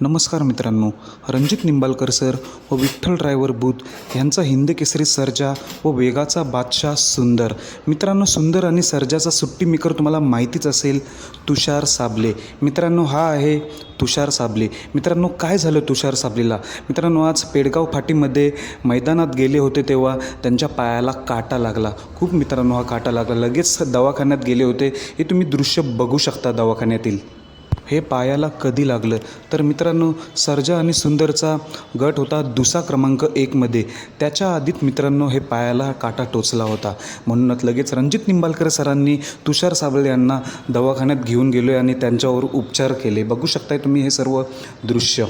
नमस्कार मित्रांनो रणजित निंबाळकर सर व विठ्ठल ड्रायव्हर बूथ यांचा हिंद केसरी सर्जा व वेगाचा बादशाह सुंदर. मित्रांनो सुंदर आणि सर्जाचा सुट्टी मेकर तुम्हाला माहितीच असेल तुषार साबले. मित्रांनो हा आहे तुषार साबले. मित्रांनो काय झालं तुषार साबलेला? मित्रांनो आज पेडगाव फाटीमध्ये मैदानात गेले होते तेव्हा त्यांच्या पायाला काटा लागला. खूप मित्रांनो हा काटा लागला. लगेच दवाखान्यात गेले होते. हे तुम्ही दृश्य बघू शकता दवाखान्यातील. हे पायाला कधी लागलं? तर मित्रांनो सर्जा आणि सुंदरचा गट होता दुसरा क्रमांक एकमध्ये त्याच्या आधीच मित्रांनो हे पायाला काटा टोचला होता. म्हणूनच लगेच रणजित निंबाळकर सरांनी तुषार साबळे यांना दवाखान्यात घेऊन गेलो आणि त्यांच्यावर उपचार केले. बघू शकताय तुम्ही हे सर्व दृश्य.